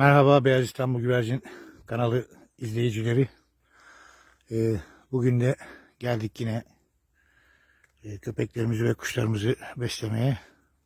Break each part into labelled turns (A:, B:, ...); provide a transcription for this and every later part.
A: Merhaba Beyaz İstanbul Güvercin kanalı izleyicileri. Ee, bugün de geldik yine e, köpeklerimizi ve kuşlarımızı beslemeye.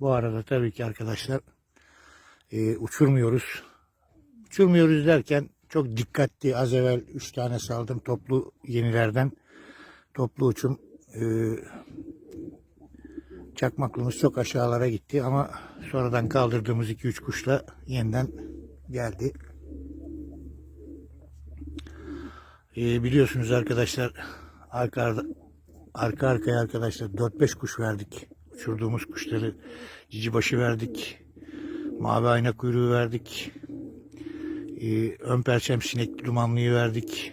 A: Bu arada tabii ki arkadaşlar e, uçurmuyoruz. Uçurmuyoruz derken çok dikkatli az evvel 3 tane saldım toplu yenilerden. Toplu uçum e, çakmaklığımız çok aşağılara gitti ama sonradan kaldırdığımız 2-3 kuşla yeniden geldi. Ee, biliyorsunuz arkadaşlar arka, arka arkaya arkadaşlar 4-5 kuş verdik. Uçurduğumuz kuşları cicibaşı verdik. Mavi ayna kuyruğu verdik. Ee, ön perçem sinekli dumanlıyı verdik.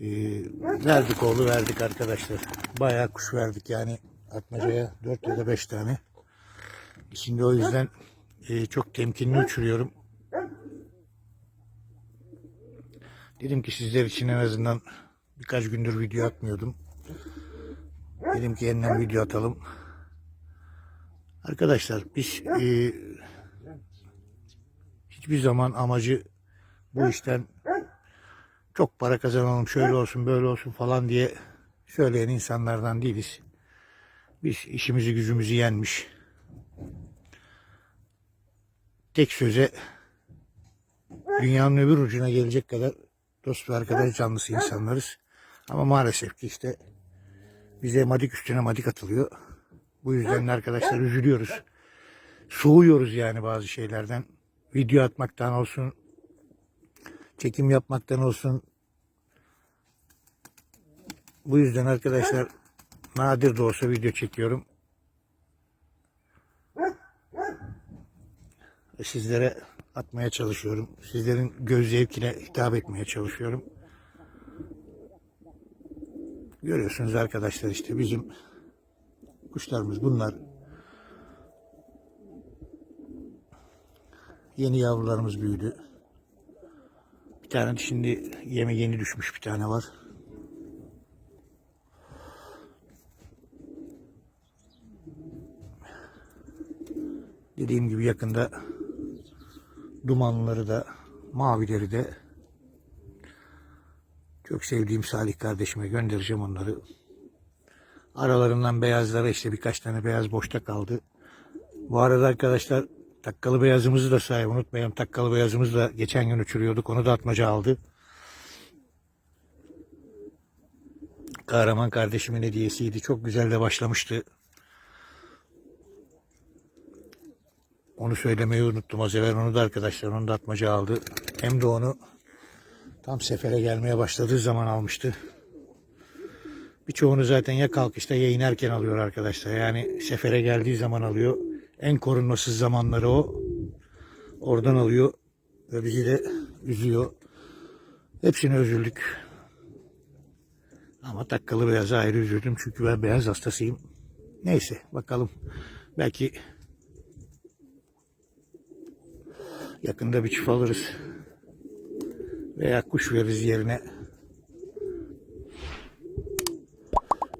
A: Ee, verdik oğlu verdik arkadaşlar. Bayağı kuş verdik yani atmacaya 4 ya da 5 tane. Şimdi o yüzden e, çok temkinli uçuruyorum. Dedim ki sizler için en azından birkaç gündür video atmıyordum. Dedim ki yeniden video atalım. Arkadaşlar biz e, hiçbir zaman amacı bu işten çok para kazanalım şöyle olsun böyle olsun falan diye söyleyen insanlardan değiliz. Biz işimizi gücümüzü yenmiş. Tek söze dünyanın öbür ucuna gelecek kadar dost ve arkadaş canlısı insanlarız. Ama maalesef ki işte bize madik üstüne madik atılıyor. Bu yüzden de arkadaşlar üzülüyoruz. Soğuyoruz yani bazı şeylerden. Video atmaktan olsun, çekim yapmaktan olsun. Bu yüzden arkadaşlar nadir de olsa video çekiyorum. Sizlere atmaya çalışıyorum. Sizlerin göz zevkine hitap etmeye çalışıyorum. Görüyorsunuz arkadaşlar işte bizim kuşlarımız bunlar. Yeni yavrularımız büyüdü. Bir tane şimdi yeme yeni düşmüş bir tane var. Dediğim gibi yakında dumanları da mavileri de çok sevdiğim Salih kardeşime göndereceğim onları. Aralarından beyazlara işte birkaç tane beyaz boşta kaldı. Bu arada arkadaşlar takkalı beyazımızı da sahip unutmayalım. Takkalı beyazımızı da geçen gün uçuruyorduk. Onu da atmaca aldı. Kahraman kardeşimin hediyesiydi. Çok güzel de başlamıştı. Onu söylemeyi unuttum az evvel. Onu da arkadaşlar onu da atmaca aldı. Hem de onu tam sefere gelmeye başladığı zaman almıştı. Birçoğunu zaten ya kalkışta ya inerken alıyor arkadaşlar. Yani sefere geldiği zaman alıyor. En korunmasız zamanları o. Oradan alıyor. Ve bizi de üzüyor. Hepsine üzüldük. Ama takkalı beyaza ayrı üzüldüm. Çünkü ben beyaz hastasıyım. Neyse bakalım. Belki Yakında bir çift alırız. Veya kuş veririz yerine.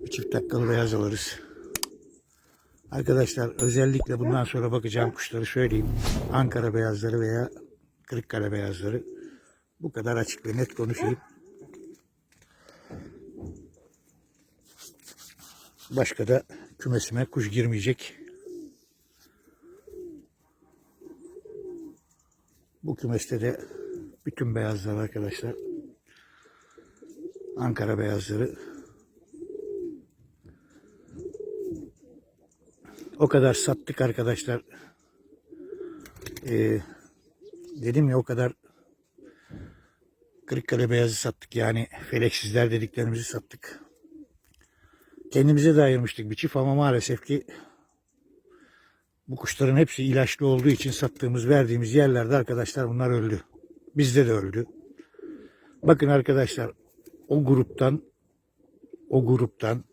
A: Bir çift takkalı beyaz alırız. Arkadaşlar özellikle bundan sonra bakacağım kuşları söyleyeyim. Ankara beyazları veya Kırıkkale beyazları. Bu kadar açık ve net konuşayım. Başka da kümesime kuş girmeyecek. Bu kümeste de bütün beyazlar arkadaşlar. Ankara beyazları. O kadar sattık arkadaşlar. Ee, dedim ya o kadar Kırıkkale beyazı sattık. Yani feleksizler dediklerimizi sattık. Kendimize de ayırmıştık bir çift ama maalesef ki bu kuşların hepsi ilaçlı olduğu için sattığımız, verdiğimiz yerlerde arkadaşlar bunlar öldü. Bizde de öldü. Bakın arkadaşlar o gruptan o gruptan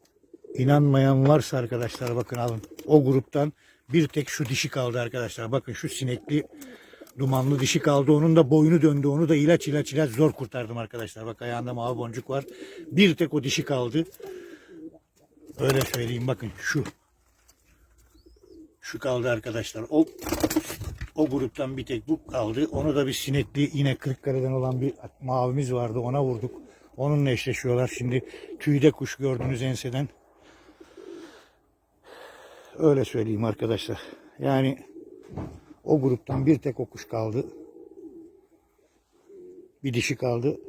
A: inanmayan varsa arkadaşlar bakın alın. O gruptan bir tek şu dişi kaldı arkadaşlar. Bakın şu sinekli dumanlı dişi kaldı. Onun da boynu döndü. Onu da ilaç ilaç ilaç zor kurtardım arkadaşlar. Bak ayağında mavi boncuk var. Bir tek o dişi kaldı. Öyle söyleyeyim bakın şu. Şu kaldı arkadaşlar. O O gruptan bir tek bu kaldı. Onu da bir sinekli yine Kırıkkale'den olan bir mavimiz vardı. Ona vurduk. Onunla eşleşiyorlar. Şimdi tüyde kuş gördünüz enseden. Öyle söyleyeyim arkadaşlar. Yani o gruptan bir tek o kuş kaldı. Bir dişi kaldı.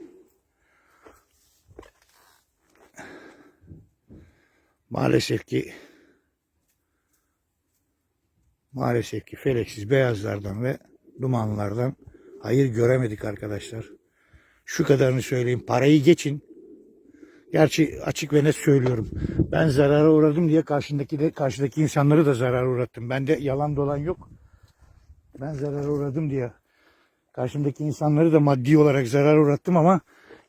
A: Maalesef ki maalesef ki feleksiz beyazlardan ve dumanlardan hayır göremedik arkadaşlar. Şu kadarını söyleyeyim. Parayı geçin. Gerçi açık ve net söylüyorum. Ben zarara uğradım diye karşındaki de karşıdaki insanları da zarar uğrattım. Bende yalan dolan yok. Ben zarara uğradım diye karşımdaki insanları da maddi olarak zarar uğrattım ama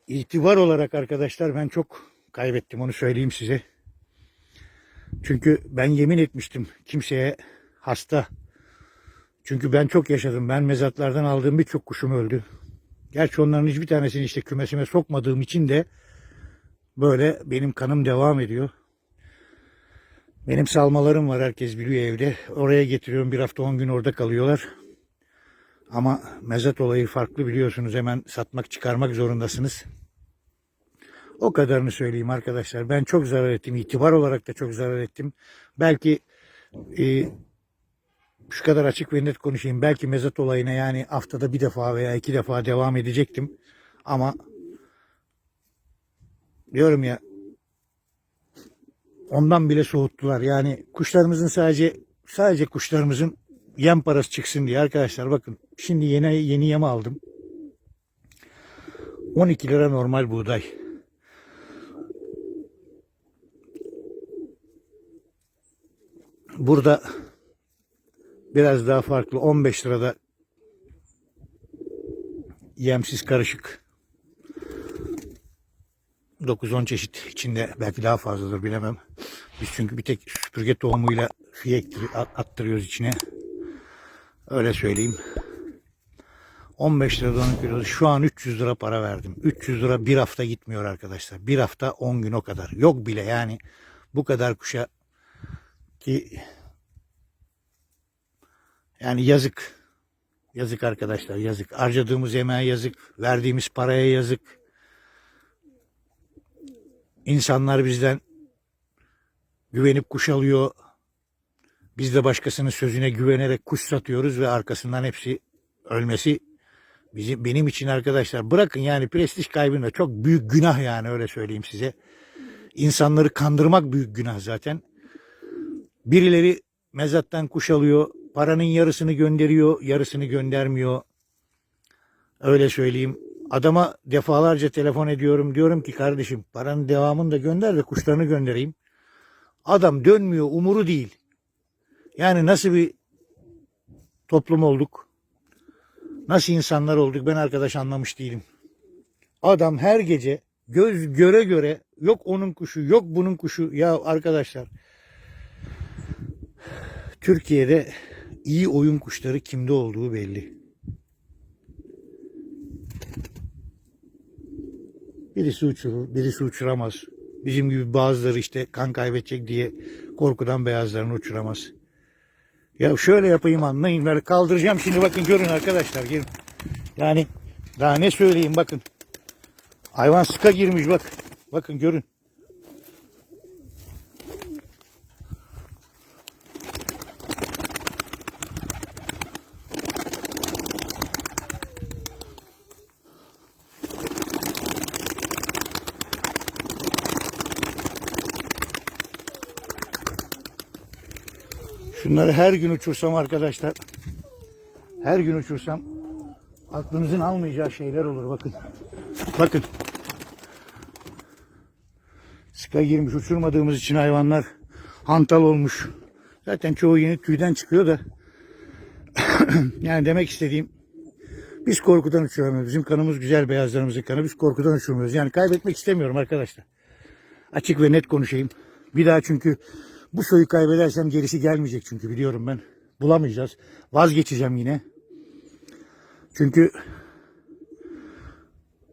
A: itibar olarak arkadaşlar ben çok kaybettim onu söyleyeyim size. Çünkü ben yemin etmiştim kimseye hasta. Çünkü ben çok yaşadım. Ben mezatlardan aldığım birçok kuşum öldü. Gerçi onların hiçbir tanesini işte kümesime sokmadığım için de böyle benim kanım devam ediyor. Benim salmalarım var herkes biliyor evde. Oraya getiriyorum bir hafta 10 gün orada kalıyorlar. Ama mezat olayı farklı biliyorsunuz hemen satmak çıkarmak zorundasınız. O kadarını söyleyeyim arkadaşlar. Ben çok zarar ettim. İtibar olarak da çok zarar ettim. Belki e, şu kadar açık ve net konuşayım. Belki mezat olayına yani haftada bir defa veya iki defa devam edecektim. Ama diyorum ya ondan bile soğuttular. Yani kuşlarımızın sadece sadece kuşlarımızın yem parası çıksın diye arkadaşlar bakın. Şimdi yeni yeni yem aldım. 12 lira normal buğday. Burada biraz daha farklı 15 lirada yemsiz karışık 9-10 çeşit içinde belki daha fazladır bilemem. Biz çünkü bir tek süpürge tohumuyla fiye ektiri- at- attırıyoruz içine. Öyle söyleyeyim. 15 liradan kilosu şu an 300 lira para verdim. 300 lira bir hafta gitmiyor arkadaşlar. Bir hafta 10 gün o kadar. Yok bile yani bu kadar kuşa ki yani yazık. Yazık arkadaşlar yazık. Harcadığımız emeğe yazık. Verdiğimiz paraya yazık. İnsanlar bizden güvenip kuş alıyor. Biz de başkasının sözüne güvenerek kuş satıyoruz ve arkasından hepsi ölmesi bizim benim için arkadaşlar bırakın yani prestij kaybında çok büyük günah yani öyle söyleyeyim size. İnsanları kandırmak büyük günah zaten. Birileri mezattan kuş alıyor, paranın yarısını gönderiyor, yarısını göndermiyor. Öyle söyleyeyim. Adama defalarca telefon ediyorum. Diyorum ki kardeşim paranın devamını da gönder de kuşlarını göndereyim. Adam dönmüyor, umuru değil. Yani nasıl bir toplum olduk? Nasıl insanlar olduk ben arkadaş anlamış değilim. Adam her gece göz göre göre yok onun kuşu yok bunun kuşu. Ya arkadaşlar Türkiye'de iyi oyun kuşları kimde olduğu belli. Birisi uçurur, birisi uçuramaz. Bizim gibi bazıları işte kan kaybedecek diye korkudan beyazlarını uçuramaz. Ya şöyle yapayım anlayın. Böyle kaldıracağım şimdi bakın görün arkadaşlar. Gelin. Yani daha ne söyleyeyim bakın. Hayvan sıka girmiş bak. Bakın görün. Şunları her gün uçursam arkadaşlar. Her gün uçursam aklınızın almayacağı şeyler olur bakın. Bakın. Sıka girmiş uçurmadığımız için hayvanlar hantal olmuş. Zaten çoğu yeni tüyden çıkıyor da. yani demek istediğim biz korkudan uçuramıyoruz. Bizim kanımız güzel beyazlarımızın kanı. Biz korkudan uçurmuyoruz. Yani kaybetmek istemiyorum arkadaşlar. Açık ve net konuşayım. Bir daha çünkü bu soyu kaybedersem gerisi gelmeyecek çünkü biliyorum ben. Bulamayacağız. Vazgeçeceğim yine. Çünkü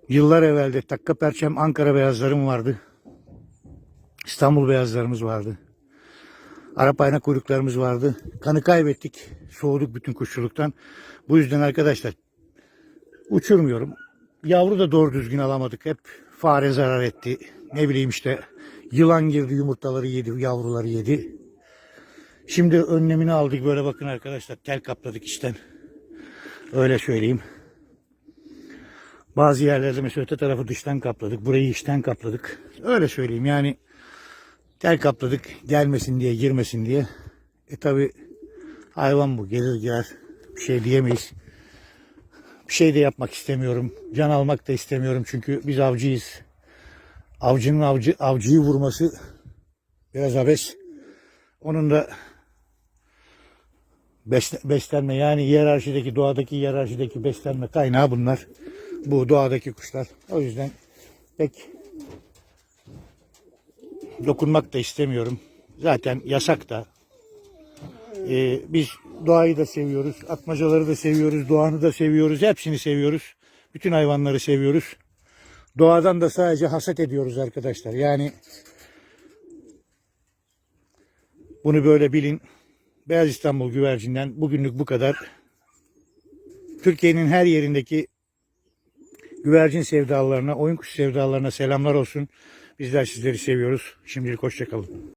A: yıllar evvelde takka perçem Ankara beyazlarım vardı. İstanbul beyazlarımız vardı. Arap ayna kuyruklarımız vardı. Kanı kaybettik. Soğuduk bütün kuşçuluktan. Bu yüzden arkadaşlar uçurmuyorum. Yavru da doğru düzgün alamadık. Hep fare zarar etti. Ne bileyim işte yılan girdi yumurtaları yedi, yavruları yedi. Şimdi önlemini aldık böyle bakın arkadaşlar. Tel kapladık içten. Öyle söyleyeyim. Bazı yerlerde mesela öte tarafı dıştan kapladık. Burayı içten kapladık. Öyle söyleyeyim yani tel kapladık gelmesin diye girmesin diye. E tabi hayvan bu gelir girer bir şey diyemeyiz. Bir şey de yapmak istemiyorum. Can almak da istemiyorum çünkü biz avcıyız. Avcının avcı, avcıyı vurması biraz abes. Onun da besle- beslenme yani hiyerarşideki doğadaki hiyerarşideki beslenme kaynağı bunlar. Bu doğadaki kuşlar. O yüzden pek dokunmak da istemiyorum. Zaten yasak da. Ee, biz doğayı da seviyoruz. Atmacaları da seviyoruz. Doğanı da seviyoruz. Hepsini seviyoruz. Bütün hayvanları seviyoruz. Doğadan da sadece hasat ediyoruz arkadaşlar. Yani bunu böyle bilin. Beyaz İstanbul güvercinden bugünlük bu kadar. Türkiye'nin her yerindeki güvercin sevdalarına, oyun kuşu sevdalarına selamlar olsun. Bizler sizleri seviyoruz. Şimdilik hoşçakalın.